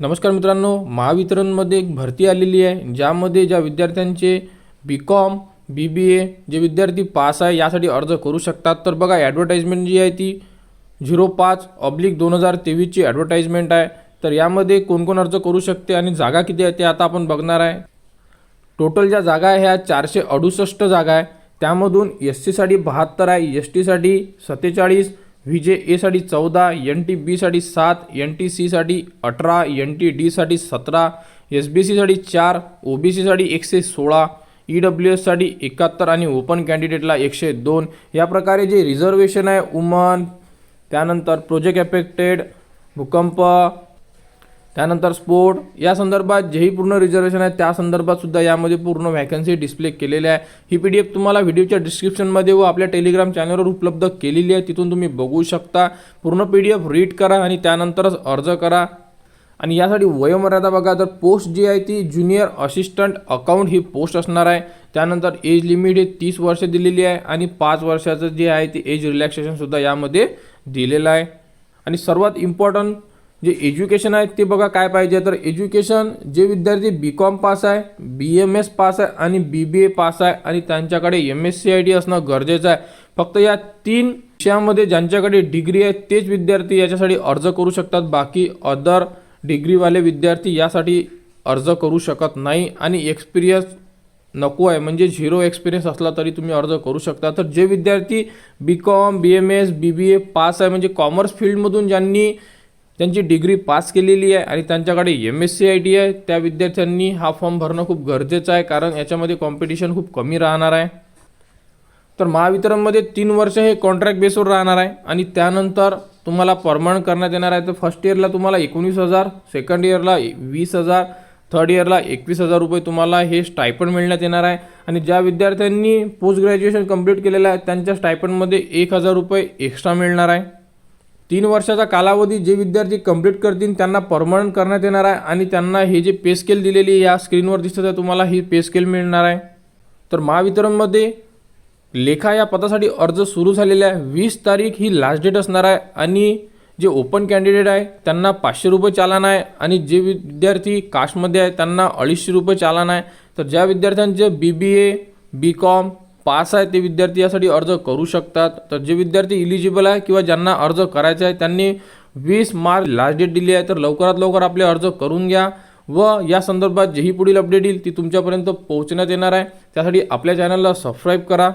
नमस्कार मित्रांनो महावितरणमध्ये एक भरती आलेली आहे ज्यामध्ये ज्या विद्यार्थ्यांचे बी कॉम बी बी ए जे विद्यार्थी पास आहे यासाठी अर्ज करू शकतात. तर बघा ॲडव्हर्टाईजमेंट जी आहे ती झिरो पाच ऑब्लिक दोन हजार तेवीसची ॲडव्हर्टाईजमेंट आहे. तर यामध्ये कोणकोण अर्ज करू शकते आणि जागा किती आहे ते आता आपण बघणार आहे. टोटल ज्या जागा आहे ह्या चारशे अडुसष्ट जागा आहे. त्यामधून एस सीसाठी बहात्तर आहे एस टीसाठी सत्तेचाळीस जे एसाठी चौदा एन टी बीसाठी सात एन टी सीसाठी अठरा एन टी डीसाठी सतरा एस बी सीसाठी चार ओ बी सीसाठी एकशे सोळा ई डब्ल्यू एससाठी एकाहत्तर आणि ओपन कॅन्डिडेटला एकशे दोन. या प्रकारे जे रिझर्वेशन आहे वुमन त्यानंतर प्रोजेक्ट एफेक्टेड भूकंप त्यानंतर स्पोर्ट या संदर्भात जेही पूर्ण रिझर्वेशन आहे त्या संदर्भात सुद्धा यामध्ये पूर्ण व्हॅकन्सी डिस्प्ले केलेल्या आहे. ही पी डी एफ तुम्हाला व्हिडिओच्या डिस्क्रिप्शनमध्ये व आपल्या टेलिग्राम चॅनलवर उपलब्ध केलेली आहे. तिथून तुम्ही बघू शकता. पूर्ण पी डी एफ रीड करा आणि त्यानंतरच अर्ज करा. आणि यासाठी वयोमर्यादा बघा. तर पोस्ट जी आहे ती ज्युनियर असिस्टंट अकाउंट ही पोस्ट असणार आहे. त्यानंतर एज लिमिट हे तीस वर्ष दिलेली आहे आणि पाच वर्षाचं जे आहे ते एज रिलॅक्सेशनसुद्धा यामध्ये दिलेलं आहे. आणि सर्वात इम्पॉर्टंट जे एज्युकेशन आहे ते बघा काय पाहिजे. तर एज्युकेशन जे विद्यार्थी बी कॉम पास आहे बी एम एस पास आहे आणि बी बी ए पास आहे आणि त्यांच्याकडे M S C I T असणं गरजेचं आहे. फक्त या तीन विषयामध्ये ज्यांच्याकडे डिग्री आहे तेच विद्यार्थी याच्यासाठी अर्ज करू शकतात. बाकी अदर डिग्रीवाले विद्यार्थी यासाठी अर्ज करू शकत नाही आणि एक्सपिरियन्स नको आहे. म्हणजे झिरो एक्सपिरियन्स असला तरी तुम्ही अर्ज करू शकता. तर जे विद्यार्थी B com B M S B B A pass आहे म्हणजे कॉमर्स फील्डमधून ज्यांनी त्यांची डिग्री पास केलेली आहे आणि त्यांच्याकडे M S C I T आहे. त्या विद्यार्थ्यांनी हा फॉर्म भरणं खूप गरजेचं आहे कारण याच्यामध्ये कॉम्पिटिशन खूप कमी राहणार आहे. तर महावितरणमध्ये तीन वर्ष हे कॉन्ट्रॅक्ट बेसवर राहणार आहे आणि त्यानंतर तुम्हाला परमनंट करण्यात येणार आहे. तर फर्स्ट इयरला तुम्हाला एकोणीस हजार सेकंड इयरला वीस हजार थर्ड इयरला एकवीस हजार रुपये तुम्हाला हे स्टायपंड मिळण्यात येणार आहे. आणि ज्या विद्यार्थ्यांनी पोस्ट ग्रॅज्युएशन कंप्लीट केलेलं आहे त्यांच्या स्टायपंडमध्ये एक हजार रुपये एक्स्ट्रा मिळणार आहे. तीन वर्षाचा कालावधी जे विद्यार्थी कंप्लीट करतील त्यांना परमनंट करण्यात येणार आहे आणि त्यांना हे जे पे स्केल दिलेली आहे, या स्क्रीनवर दिसत आहे तुम्हाला ही पे स्केल मिळणार आहे. तर महावितरणमध्ये लेखा या पदासाठी अर्ज सुरू झालेला आहे. वीस तारीख ही लास्ट डेट असणार आहे आणि जे ओपन कॅन्डिडेट आहे त्यांना पाचशे रुपये चालान आहे आणि जे विद्यार्थी कास्टमध्ये आहे त्यांना अडीचशे रुपये चालान आहे. तर ज्या विद्यार्थ्यांचे बी B A B com pass आहे ते विद्यार्थी यासाठी अर्ज करू शकतात. तर जे विद्यार्थी इलिजिबल आहे किंवा ज्यांना अर्ज करायचा आहे त्यांनी वीस मार्च लास्ट डेट दिली आहे तर लवकरात लवकर आपले अर्ज करून घ्या. व या संदर्भात जेही पुढील अपडेट येईल ती तुमच्यापर्यंत पोहोचण्यात येणार आहे. त्यासाठी आपल्या चॅनलला सबस्क्राईब करा.